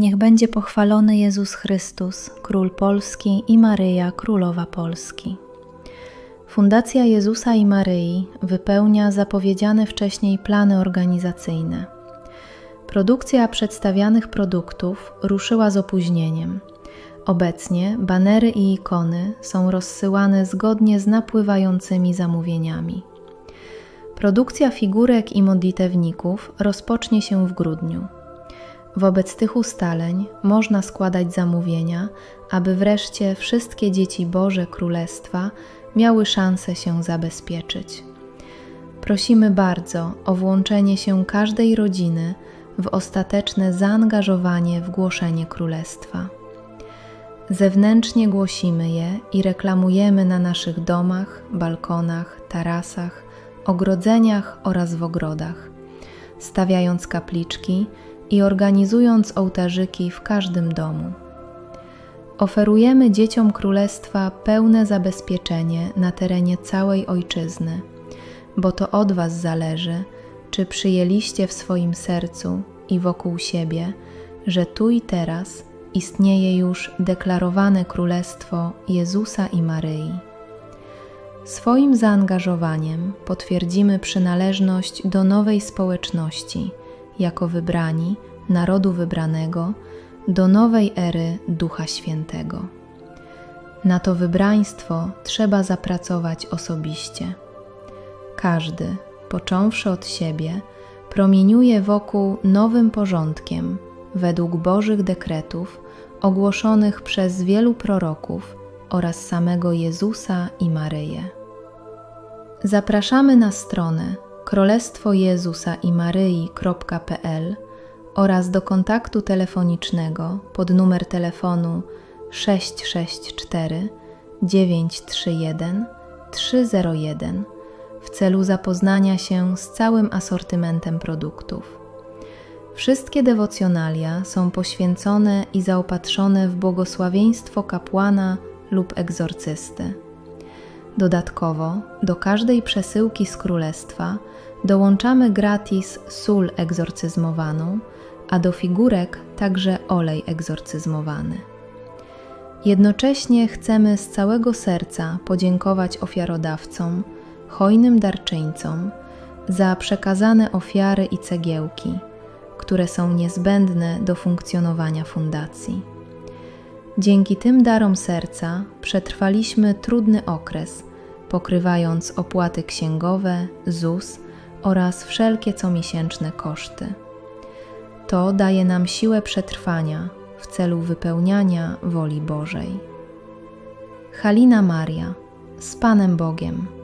Niech będzie pochwalony Jezus Chrystus, Król Polski i Maryja, Królowa Polski. Fundacja Jezusa i Maryi wypełnia zapowiedziane wcześniej plany organizacyjne. Produkcja przedstawianych produktów ruszyła z opóźnieniem. Obecnie banery i ikony są rozsyłane zgodnie z napływającymi zamówieniami. Produkcja figurek i modlitewników rozpocznie się w grudniu. Wobec tych ustaleń można składać zamówienia, aby wreszcie wszystkie dzieci Boże Królestwa miały szansę się zabezpieczyć. Prosimy bardzo o włączenie się każdej rodziny w ostateczne zaangażowanie w głoszenie Królestwa. Zewnętrznie głosimy je i reklamujemy na naszych domach, balkonach, tarasach, ogrodzeniach oraz w ogrodach, stawiając kapliczki i organizując ołtarzyki w każdym domu. Oferujemy dzieciom Królestwa pełne zabezpieczenie na terenie całej Ojczyzny, bo to od Was zależy, czy przyjęliście w swoim sercu i wokół siebie, że tu i teraz istnieje już deklarowane Królestwo Jezusa i Maryi. Swoim zaangażowaniem potwierdzimy przynależność do nowej społeczności, jako wybrani narodu wybranego, do nowej ery Ducha Świętego. Na to wybraństwo trzeba zapracować osobiście. Każdy, począwszy od siebie, promieniuje wokół nowym porządkiem, według Bożych dekretów ogłoszonych przez wielu proroków oraz samego Jezusa i Maryję. Zapraszamy na stronę królestwo Jezusa i Maryi.pl oraz do kontaktu telefonicznego pod numer telefonu 664 931 301 w celu zapoznania się z całym asortymentem produktów. Wszystkie dewocjonalia są poświęcone i zaopatrzone w błogosławieństwo kapłana lub egzorcysty. Dodatkowo do każdej przesyłki z królestwa dołączamy gratis sól egzorcyzmowaną, a do figurek także olej egzorcyzmowany. Jednocześnie chcemy z całego serca podziękować ofiarodawcom, hojnym darczyńcom za przekazane ofiary i cegiełki, które są niezbędne do funkcjonowania fundacji. Dzięki tym darom serca przetrwaliśmy trudny okres, pokrywając opłaty księgowe, ZUS oraz wszelkie comiesięczne koszty. To daje nam siłę przetrwania w celu wypełniania woli Bożej. Halina Maria, z Panem Bogiem.